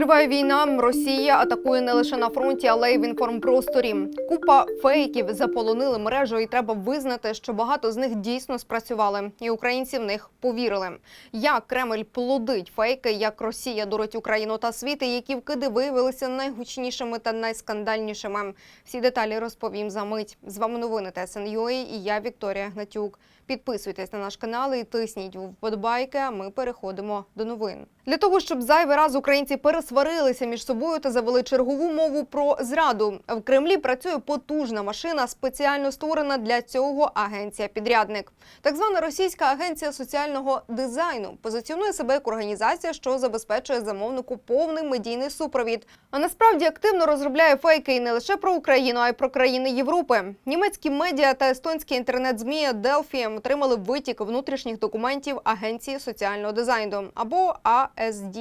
Триває війна. Росія атакує не лише на фронті, але й в інформпросторі. Купа фейків заполонили мережу, і треба визнати, що багато з них дійсно спрацювали, і українці в них повірили. Як Кремль плодить фейки, як Росія дурить Україну та світ, і які вкиди виявилися найгучнішими та найскандальнішими. Всі деталі розповім за мить. З вами новини ТСН.UA і я Вікторія Гнатюк. Підписуйтесь на наш канал і тисніть вподобайки. А ми переходимо до новин. Для того щоб зайвий раз українці пересварилися між собою та завели чергову мову про зраду. В Кремлі працює потужна машина, спеціально створена для цього агенція-підрядник. Так звана російська агенція соціального дизайну позиціонує себе як організація, що забезпечує замовнику повний медійний супровід. А насправді активно розробляє фейки і не лише про Україну, а й про країни Європи. Німецькі медіа та естонські інтернет-змі Delphi отримали витік внутрішніх документів агенції соціального дизайну або АСД,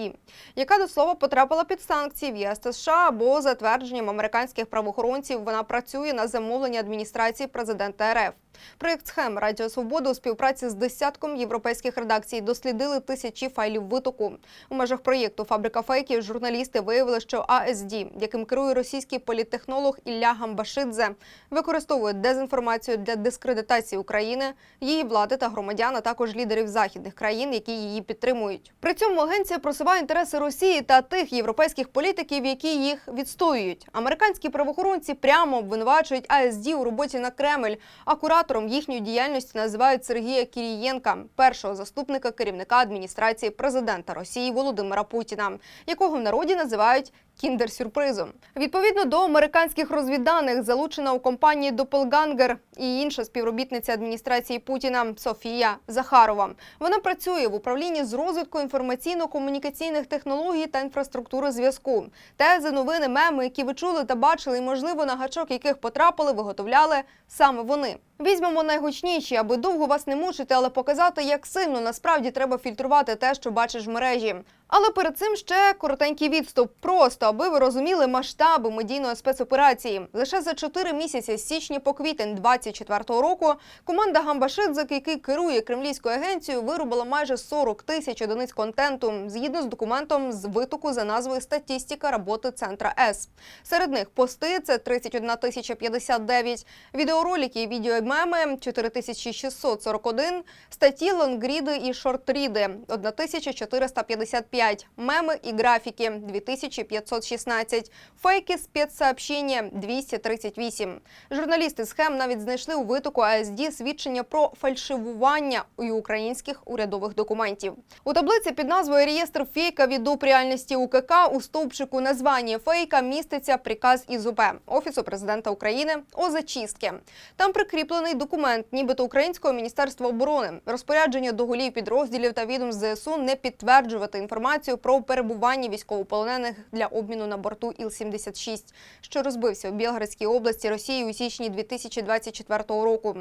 яка до слова потрапила під санкції в ЄС та США або за твердженням американських правоохоронців. Вона працює на замовлення адміністрації президента РФ. Проєкт схем Радіо Свобода у співпраці з десятком європейських редакцій дослідили тисячі файлів витоку. У межах проєкту Фабрика фейків журналісти виявили, що АСД, яким керує російський політтехнолог Ілля Гамбашидзе, використовує дезінформацію для дискредитації України, її влади та громадян, а також лідерів західних країн, які її підтримують. При цьому агенція просуває інтереси Росії та тих європейських політиків, які їх відстоюють. Американські правоохоронці прямо обвинувачують АСД у роботі на Кремль. А куратором їхньої діяльності називають Сергія Кірієнка, першого заступника керівника адміністрації президента Росії Володимира Путіна, якого в народі називають кіндер-сюрпризом. Відповідно до американських розвідданих, залучена у компанії Допелгангер і інша співробітниця адміністрації Путіна Софія Захарова. Вона працює в управлінні з розвитку інформаційно-комунікаційних технологій та інфраструктури зв'язку. Тези, новини, меми, які ви чули та бачили, і можливо на гачок яких потрапили, виготовляли саме вони. Візьмемо найгучніші, аби довго вас не мучити, але показати, як сильно насправді треба фільтрувати те, що бачиш в мережі. Але перед цим ще коротенький відступ, просто аби ви розуміли масштаби медійної спецоперації. Лише за 4 місяці з січня по квітень 24-го року команда Гамбашидзик, який керує кремлівською агенцією, виробила майже 40 тисяч одиниць контенту згідно з документом з витоку за назвою Статістика роботи центра С. Серед них пости це 31 тисяча 59, відеоролики і відеомеми 4641, статті, лонгріди і шортріди 1455, меми і графіки 2516, фейки спецсообщення 238. Журналісти схем навіть знайшли у витоку АСД свідчення про фальшивування у українських урядових документів. У таблиці під назвою Реєстр фейка від доп. реальності УКК у стовпчику названня фейка міститься приказ із УП Офісу президента України о зачистки. Там прикріплений документ, нібито Українського міністерства оборони, розпорядження до голів підрозділів та відомств ЗСУ не підтверджувати інформацію про перебування військовополонених для обміну на борту Іл-76, що розбився в Білградській області Росії у січні 2024 року.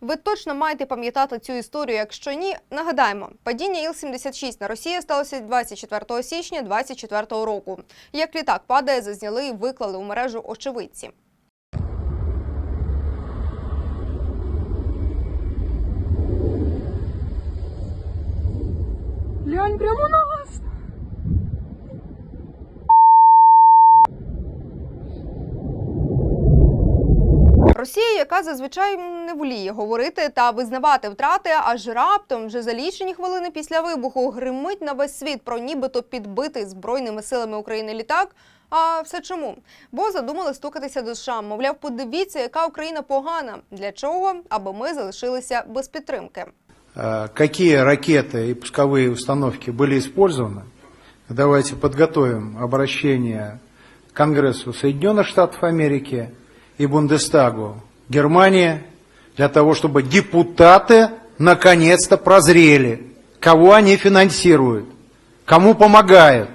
Ви точно маєте пам'ятати цю історію. Якщо ні, нагадаємо, падіння Іл-76 на Росії сталося 24 січня 2024 року. Як літак падає, зазняли і виклали у мережу очевидці. Глянь, прямо на нас. Росія, яка зазвичай не воліє говорити та визнавати втрати, аж раптом вже за лічені хвилини після вибуху гримить на весь світ про нібито підбитий збройними силами України літак. А все чому? Бо задумали стукатися до США. Мовляв, подивіться, яка Україна погана. Для чого? Аби ми залишилися без підтримки. Э, какие ракеты и пусковые установки были использованы. Давайте подготовим обращение Конгрессу Соединенных Штатов Америки и Бундестагу Германии для того, чтобы депутаты наконец-то прозрели, кого они финансируют, кому помогают.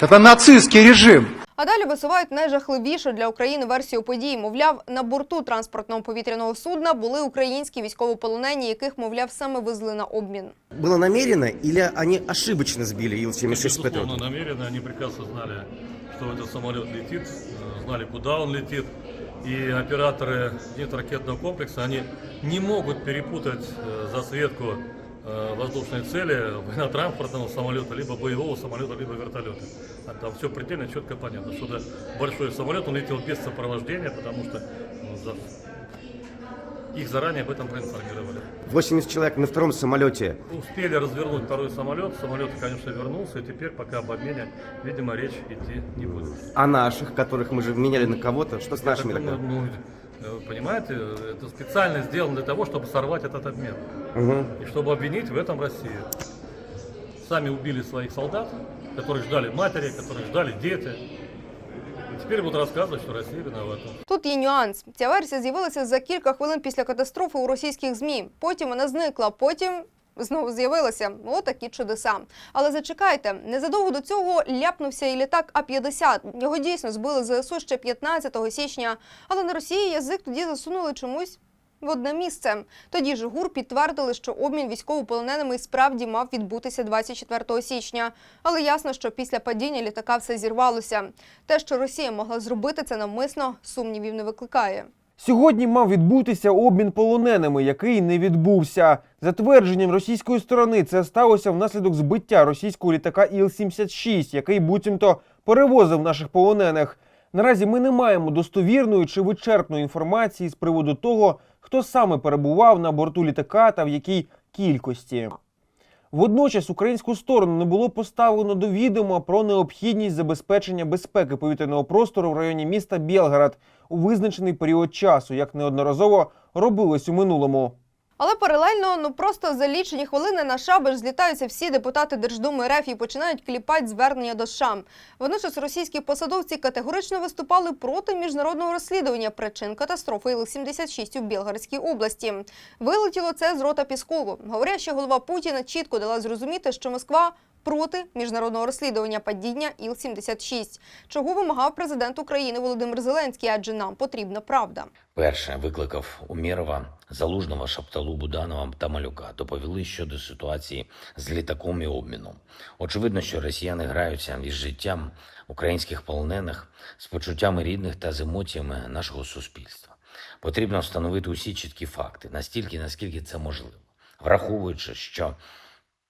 Это нацистский режим. А далі висувають найжахливішу для України версію подій. Мовляв, на борту транспортного повітряного судна були українські військовополонені, яких, мовляв, саме везли на обмін. Было намеренно или они ошибочно сбили Ил-76 Безусловно, Патриот? намеренно. Они прекрасно знали, что этот самолет летит, э, знали, куда он летит. И операторы зенитно-ракетного комплекса, они не могут перепутать э, засветку э, воздушной цели военно-транспортного самолета, либо боевого самолета, либо вертолета. А Там все предельно четко понятно, что это большой самолет, он летел без сопровождения, потому что ну, их заранее об этом проинформировали. 80 человек на втором самолете. Успели развернуть второй самолет, самолет, конечно, вернулся, и теперь пока об обмене, видимо, речь идти не будет. А наших, которых мы же меняли на кого-то, что с нашими Так, ну, понимаете, это специально сделано для того, чтобы сорвать этот обмен. Мгм. И чтобы обвинить в этом Россию. Сами убили своих солдат, которых ждали матери, которых ждали дети. И теперь будут рассказывать, что Россия виновата. Тут є нюанс. Ця версія з'явилася за кілька хвилин після катастрофи у російських змі. Потім вона зникла. Потім. Знову з'явилася отакі чудеса. Але зачекайте, незадовго до цього ляпнувся і літак А-50. Його дійсно збили ЗСУ ще 15 січня. Але на Росії язик тоді засунули чомусь в одне місце. Тоді ж ГУР підтвердили, що обмін військовополоненими справді мав відбутися 24 січня. Але ясно, що після падіння літака все зірвалося. Те, що Росія могла зробити це навмисно, сумнівів не викликає. Сьогодні мав відбутися обмін полоненими, який не відбувся. За твердженням російської сторони, це сталося внаслідок збиття російського літака Іл-76, який буцімто перевозив наших полонених. Наразі ми не маємо достовірної чи вичерпної інформації з приводу того, хто саме перебував на борту літака та в якій кількості. Водночас українську сторону не було поставлено до відома про необхідність забезпечення безпеки повітряного простору в районі міста Білгород у визначений період часу, як неодноразово робилось у минулому. Але паралельно, ну просто за лічені хвилини на шабаш злітаються всі депутати Держдуми РФ і починають кліпати звернення до США. Водночас російські посадовці категорично виступали проти міжнародного розслідування причин катастрофи Іл-76 у Білгородській області. Вилетіло це з рота Піскову. Говоряща голова Путіна чітко дала зрозуміти, що Москва проти міжнародного розслідування падіння Іл-76, чого вимагав президент України Володимир Зеленський, адже нам потрібна правда. Перше викликав Умєрова, Залужного, Шапталу, Буданова та Малюка. Доповіли щодо ситуації з літаком і обміном. Очевидно, що росіяни граються із життям українських полонених, з почуттями рідних та з емоціями нашого суспільства. Потрібно встановити усі чіткі факти, настільки, наскільки це можливо, враховуючи, що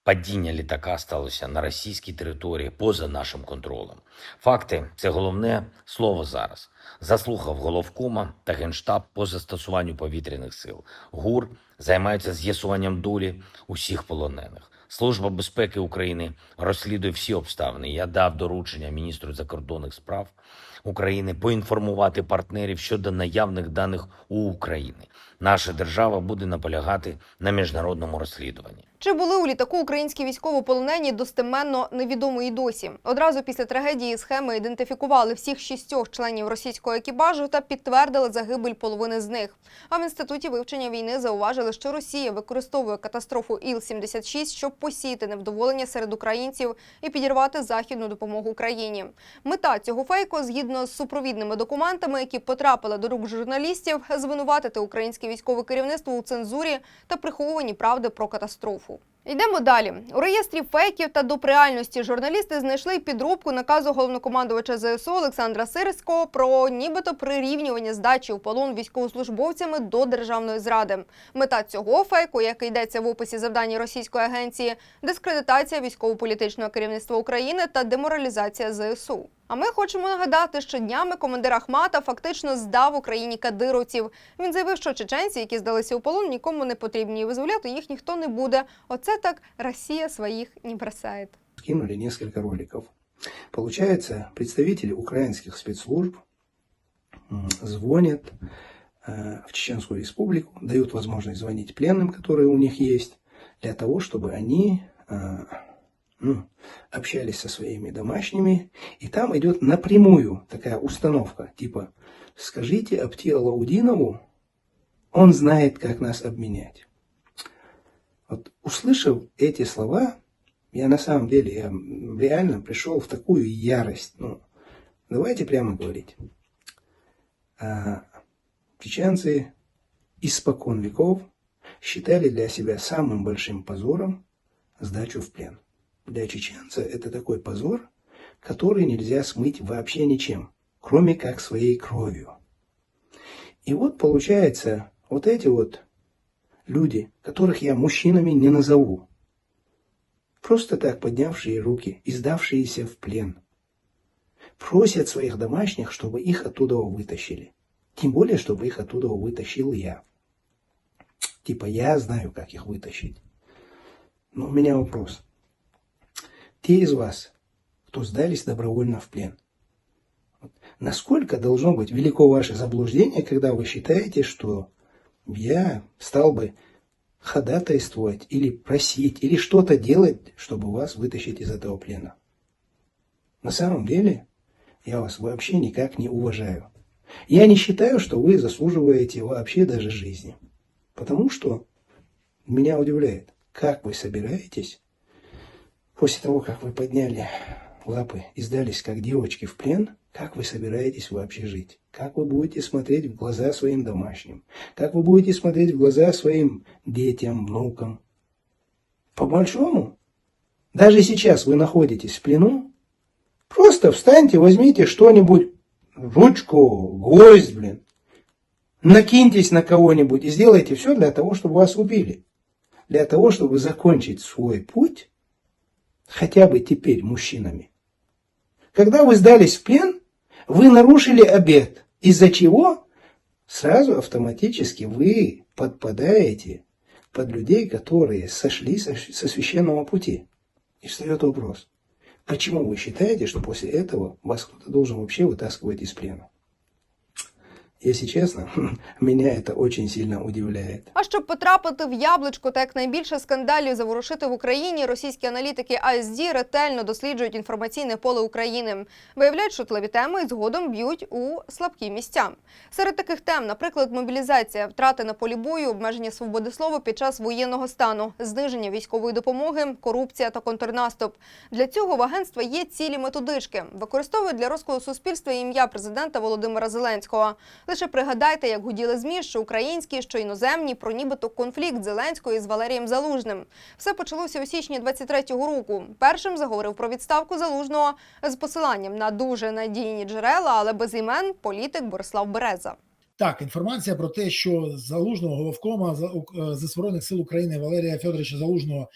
Падіння літака сталося на російській території поза нашим контролем. Факти це головне слово зараз. Заслухав головкома та генштаб по застосуванню повітряних сил. ГУР займається з'ясуванням долі усіх полонених. Служба безпеки України розслідує всі обставини. Я дав доручення міністру закордонних справ України поінформувати партнерів щодо наявних даних у України. Наша держава буде наполягати на міжнародному розслідуванні. Чи були у літаку українські військовополонені достеменно невідомо і досі. Одразу після трагедії схеми ідентифікували всіх шістьох членів російського екіпажу та підтвердили загибель половини з них. А в інституті вивчення війни зауважили, що Росія використовує катастрофу Іл-76, щоб посіяти невдоволення серед українців і підірвати західну допомогу Україні. Мета цього фейку, згідно з супровідними документами, які потрапили до рук журналістів, звинуватити українське військове керівництво у цензурі та приховуванні правди про катастрофу. Йдемо далі. У реєстрі фейків та доп. реальності журналісти знайшли підробку наказу головнокомандувача ЗСУ Олександра Сирського про нібито прирівнювання здачі у полон військовослужбовцями до державної зради. Мета цього фейку, як йдеться в описі завдання російської агенції, дискредитація військово-політичного керівництва України та деморалізація ЗСУ. А ми хочемо нагадати, що днями командир Ахмата фактично здав Україні кадировців. Він заявив, що чеченці, які здалися у полон, нікому не потрібні і визволяти їх ніхто не буде. Оце так Росія своїх не бросає. скинули несколько роликов. Получается, представители украинских спецслужб м, звонят э, в Чеченскую республику, дают возможность звонить пленным, которые у них есть, для того, чтобы они э, ну, общались со своими домашними. И там идет напрямую такая установка, типа, скажите Апти Алаудинову, он знает, как нас обменять. Вот услышав эти слова, я на самом деле, я реально пришел в такую ярость. Ну, давайте прямо говорить. А, чеченцы испокон веков считали для себя самым большим позором сдачу в плен. Для чеченца это такой позор, который нельзя смыть вообще ничем, кроме как своей кровью. И вот получается, вот эти вот люди, которых я мужчинами не назову, просто так поднявшие руки и сдавшиеся в плен, просят своих домашних, чтобы их оттуда вытащили. Тем более, чтобы их оттуда вытащил я. Типа я знаю, как их вытащить. Но у меня вопрос. Те из вас, кто сдались добровольно в плен, насколько должно быть велико ваше заблуждение, когда вы считаете, что я стал бы ходатайствовать или просить, или что-то делать, чтобы вас вытащить из этого плена? На самом деле, я вас вообще никак не уважаю. Я не считаю, что вы заслуживаете вообще даже жизни. Потому что меня удивляет, как вы собираетесь после того, как вы подняли лапы и сдались как девочки в плен, как вы собираетесь вообще жить? Как вы будете смотреть в глаза своим домашним? Как вы будете смотреть в глаза своим детям, внукам? По большому, даже сейчас вы находитесь в плену, просто встаньте, возьмите что-нибудь, ручку, гвоздь, блин, накиньтесь на кого-нибудь и сделайте все для того, чтобы вас убили. Для того, чтобы закончить свой путь, хотя бы теперь мужчинами. Когда вы сдались в плен, вы нарушили обет, из-за чего сразу автоматически вы подпадаете под людей, которые сошли со, священного пути. И встает вопрос, почему вы считаете, что после этого вас кто-то должен вообще вытаскивать из плена? Если честно, меня это очень сильно удивляет. А щоб потрапити в яблучко та якнайбільше скандалів заворушити в Україні, російські аналітики ASD ретельно досліджують інформаційне поле України, виявляють шутливі теми і згодом б'ють у слабкі місця. Серед таких тем, наприклад, мобілізація, втрати на полі бою, обмеження свободи слова під час воєнного стану, зниження військової допомоги, корупція та контрнаступ. Для цього в агентства є цілі методички, використовують для розколу суспільства ім'я президента Володимира Зеленського. Лише пригадайте, як гуділи змі, що українські, що іноземні, про нібито конфлікт Зеленського з Валерієм Залужним. Все почалося у січні 23-го року. Першим заговорив про відставку Залужного з посиланням на дуже надійні джерела, але без імен політик Борислав Береза. Так, інформація про те, що залужного головкома за- е, збройних сил України Валерія Федоровича Залужного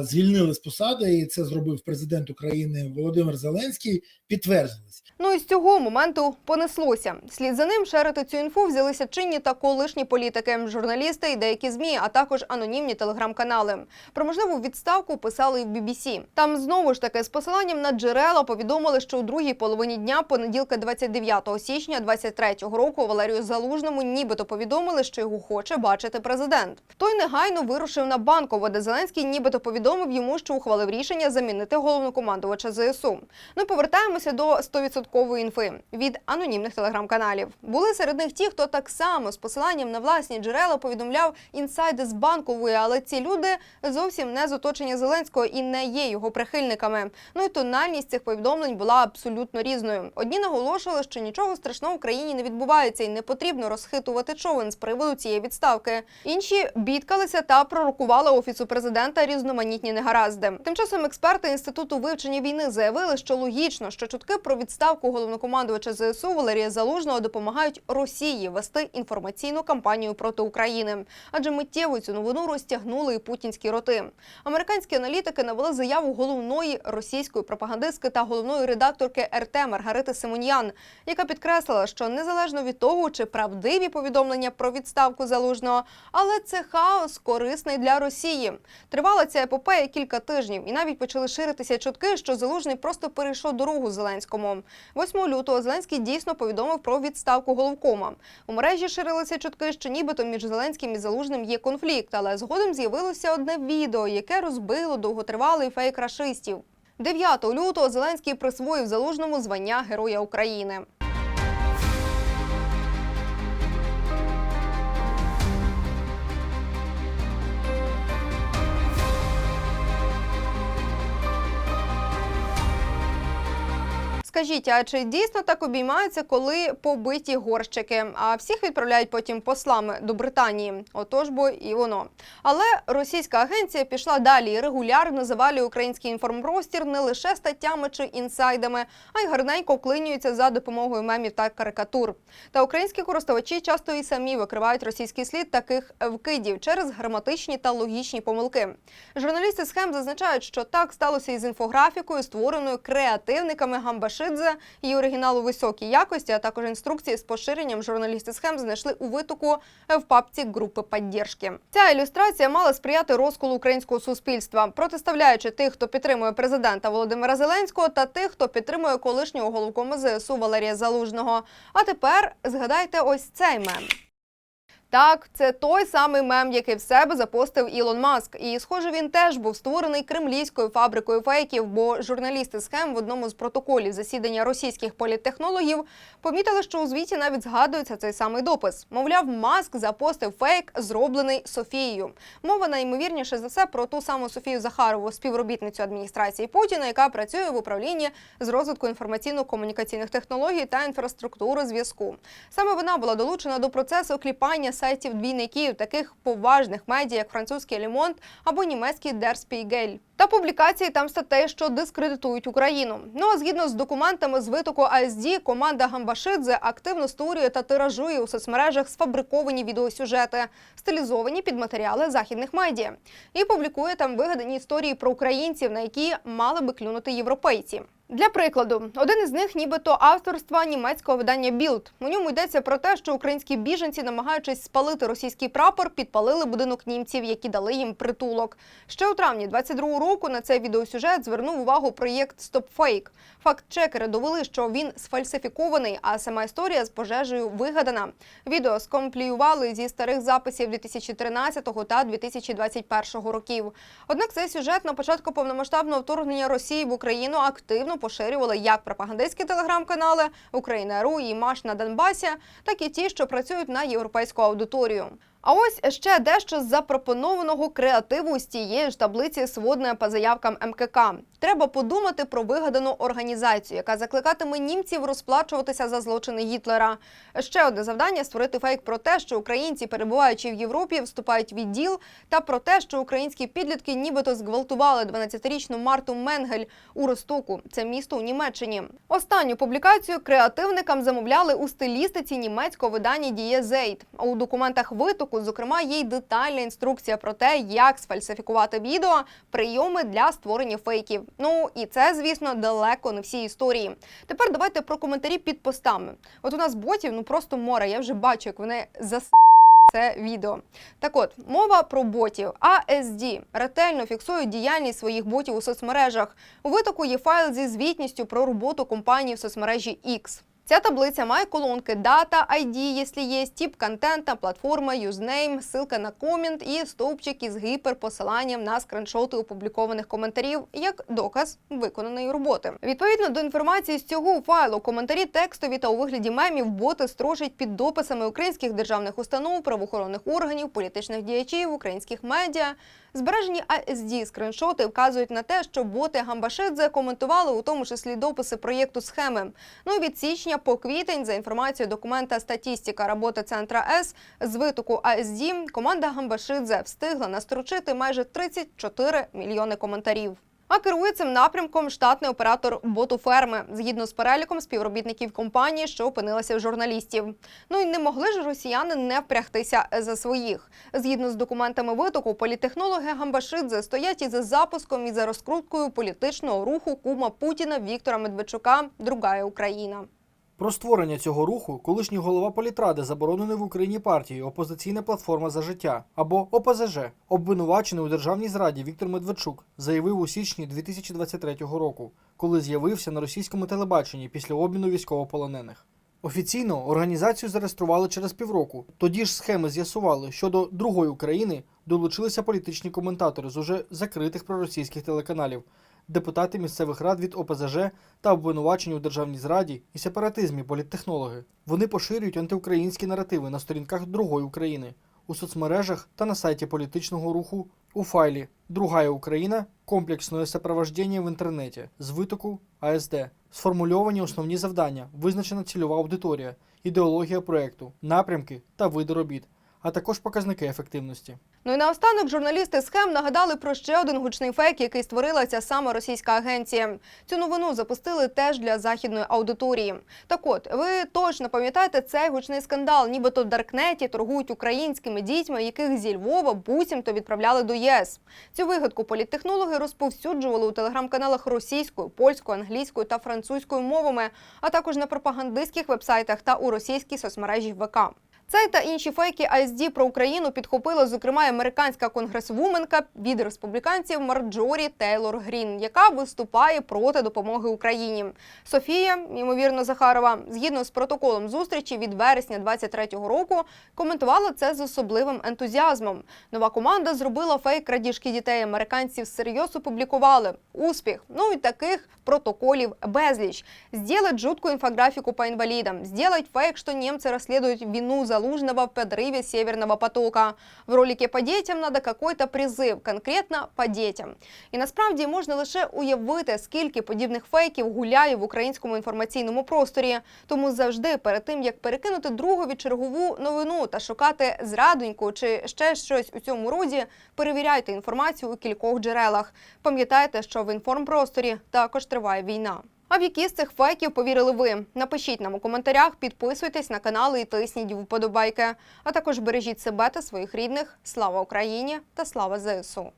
звільнили з посади, і це зробив президент України Володимир Зеленський. Підтвердились. Ну і з цього моменту понеслося. Слід за ним шерити цю інфу взялися чинні та колишні політики, журналісти і деякі змі, а також анонімні телеграм-канали. Про можливу відставку писали і в BBC. Там знову ж таки з посиланням на джерела повідомили, що у другій половині дня понеділка, 29 січня 23-го року, Валерію Залужному нібито повідомили, що його хоче бачити президент. Той негайно вирушив на банково, де Зеленський нібито повідомив йому, що ухвалив рішення замінити головнокомандувача ЗСУ. Ну повертаємося до 100% інфи від анонімних телеграм-каналів. Були серед них ті, хто так само з посиланням на власні джерела повідомляв інсайди з банкової, але ці люди зовсім не з оточення Зеленського і не є його прихильниками. Ну і тональність цих повідомлень була абсолютно різною. Одні наголошували, що нічого страшного в країні не відбувається і не потрібно розхитувати човен з приводу цієї відставки. Інші бідкалися та пророкували офісу президента різноманітні негаразди. Тим часом експерти інституту вивчення війни заявили, що логічно, що чутки про відставку головнокомандувача ЗСУ Валерія Залужного допомагають Росії вести інформаційну кампанію проти України, адже миттєво цю новину розтягнули і путінські роти. Американські аналітики навели заяву головної російської пропагандистки та головної редакторки РТ Маргарити Симоньян, яка підкреслила, що незалежно від того, чи правдиві повідомлення про відставку залужного, але це хаос корисний для Росії. Тривала ця епопея кілька тижнів, і навіть почали ширитися чутки, що залужний просто перейшов дорогу Зеленському. 8 лютого Зеленський дійсно повідомив про відставку головкома. У мережі ширилися чутки, що нібито між Зеленським і Залужним є конфлікт, але згодом з'явилося одне відео, яке розбило довготривалий фейк рашистів. 9 лютого Зеленський присвоїв залужному звання Героя України. Скажіть, а чи дійсно так обіймаються, коли побиті горщики? А всіх відправляють потім послами до Британії? Отож бо і воно. Але російська агенція пішла далі і регулярно завалює український інформпростір не лише статтями чи інсайдами, а й гарненько вклинюється за допомогою мемів та карикатур. Та українські користувачі часто і самі викривають російський слід таких вкидів через граматичні та логічні помилки. Журналісти схем зазначають, що так сталося із інфографікою, створеною креативниками Гамбашидзе. Її оригінал у високій якості, а також інструкції з поширенням журналісти схем знайшли у витоку в папці групи підтримки. Ця ілюстрація мала сприяти розколу українського суспільства, протиставляючи тих, хто підтримує президента Володимира Зеленського, та тих, хто підтримує колишнього головкома ЗСУ Валерія Залужного. А тепер згадайте ось цей мем. Так, це той самий мем, який в себе запостив Ілон Маск. І, схоже, він теж був створений кремлівською фабрикою фейків, бо журналісти схем в одному з протоколів засідання російських політтехнологів помітили, що у звіті навіть згадується цей самий допис. Мовляв, Маск запостив фейк, зроблений Софією. Мова найімовірніше за все про ту саму Софію Захарову, співробітницю адміністрації Путіна, яка працює в управлінні з розвитку інформаційно-комунікаційних технологій та інфраструктури зв'язку. Саме вона була долучена до процесу кліпання сайтів двійників, таких поважних медіа, як французький Лемонт або німецький Der Spiegel. Та публікації там статей, що дискредитують Україну. Ну а згідно з документами з витоку АСД, команда Гамбашидзе активно створює та тиражує у соцмережах сфабриковані відеосюжети, стилізовані під матеріали західних медіа, і публікує там вигадані історії про українців, на які мали би клюнути європейці. Для прикладу, один із них нібито авторства німецького видання Білд. У ньому йдеться про те, що українські біженці, намагаючись спалити російський прапор, підпалили будинок німців, які дали їм притулок. Ще у травні 22-го року на цей відеосюжет звернув увагу проєкт StopFake. Факт-чекери довели, що він сфальсифікований, а сама історія з пожежею вигадана. Відео скомпліювали зі старих записів 2013 та 2021 років. Однак цей сюжет на початку повномасштабного вторгнення Росії в Україну активно поширювали як пропагандистські телеграм-канали Україна.ру і Маш на Донбасі, так і ті, що працюють на європейську аудиторію. А ось ще дещо з запропонованого креативу з тієї ж таблиці сводної по заявкам МКК. Треба подумати про вигадану організацію, яка закликатиме німців розплачуватися за злочини Гітлера. Ще одне завдання створити фейк про те, що українці, перебуваючи в Європі, вступають в відділ, та про те, що українські підлітки нібито зґвалтували 12-річну Марту Менгель у Ростоку. Це місто у Німеччині. Останню публікацію креативникам замовляли у стилістиці німецького видання Zeit. А у документах витоку, зокрема, є й детальна інструкція про те, як сфальсифікувати відео, прийоми для створення фейків. Ну і це, звісно, далеко не всі історії. Тепер давайте про коментарі під постами. От у нас ботів ну просто море. Я вже бачу, як вони зас це відео. Так от, мова про ботів. ASD ретельно фіксують діяльність своїх ботів у соцмережах. У витоку є файл зі звітністю про роботу компанії в соцмережі X. Ця таблиця має колонки дата, ID, якщо є, тип контента, платформа, юзнейм, ссылка на комент і стовпчик із гіперпосиланням на скріншоти опублікованих коментарів як доказ виконаної роботи. Відповідно до інформації з цього файлу, коментарі текстові та у вигляді мемів боти строчать під дописами українських державних установ, правоохоронних органів, політичних діячів, українських медіа. Збережені ASD скріншоти вказують на те, що боти Гамбашидзе коментували у тому числі дописи проєкту схеми. Ну від січня по квітень, за інформацією документа Статістика роботи центра С з витоку ASD, команда Гамбашидзе встигла настрочити майже 34 мільйони коментарів. А керує цим напрямком штатний оператор боту ферми згідно з переліком співробітників компанії, що опинилася в журналістів. Ну і не могли ж росіяни не впрягтися за своїх. Згідно з документами витоку, політехнологи Гамбашидзе стоять і за запуском і за розкруткою політичного руху кума Путіна Віктора Медведчука Другая Україна. Про створення цього руху колишній голова політради заборонений в Україні партії Опозиційна платформа за життя або ОПЗЖ, обвинувачений у державній зраді Віктор Медведчук, заявив у січні 2023 року, коли з'явився на російському телебаченні після обміну військовополонених. Офіційно організацію зареєстрували через півроку. Тоді ж схеми з'ясували, що до другої України долучилися політичні коментатори з уже закритих проросійських телеканалів, депутати місцевих рад від ОПЗЖ та обвинувачені у державній зраді і сепаратизмі політтехнологи. Вони поширюють антиукраїнські наративи на сторінках другої України у соцмережах та на сайті політичного руху у файлі Другая Україна комплексное сопровождение в інтернеті з витоку АСД. Сформульовані основні завдання, визначена цільова аудиторія, ідеологія проекту, напрямки та види робіт, а також показники ефективності. Ну і наостанок журналісти схем нагадали про ще один гучний фейк, який створила ця сама російська агенція. Цю новину запустили теж для західної аудиторії. Так от, ви точно пам'ятаєте цей гучний скандал, нібито в Даркнеті торгують українськими дітьми, яких зі Львова буцімто відправляли до ЄС. Цю вигадку політтехнологи розповсюджували у телеграм-каналах російською, польською, англійською та французькою мовами, а також на пропагандистських вебсайтах та у російській соцмережі ВК. Цей та інші фейки ASD про Україну підхопила, зокрема, американська конгресвуменка від республіканців Марджорі Тейлор Грін, яка виступає проти допомоги Україні. Софія, ймовірно, Захарова, згідно з протоколом зустрічі від вересня 23-го року, коментувала це з особливим ентузіазмом. Нова команда зробила фейк крадіжки дітей. Американців всерйоз опублікували. Успіх. Ну і таких протоколів безліч. Сделать жуткую инфографику по инвалидам. Сделать фейк, что немцы расследуют вину Залужного в подрыве Северного потока. В ролике по детям надо какой-то призив, конкретно по детям. І насправді можна лише уявити, скільки подібних фейків гуляє в українському інформаційному просторі. Тому завжди перед тим, як перекинути другові чергову новину та шукати зрадоньку чи ще щось у цьому роді, перевіряйте інформацію у кількох джерелах. Пам'ятайте, що в інформпросторі також триває війна. А в які з цих фейків повірили ви? Напишіть нам у коментарях, підписуйтесь на канали і тисніть вподобайки. А також бережіть себе та своїх рідних. Слава Україні та слава ЗСУ!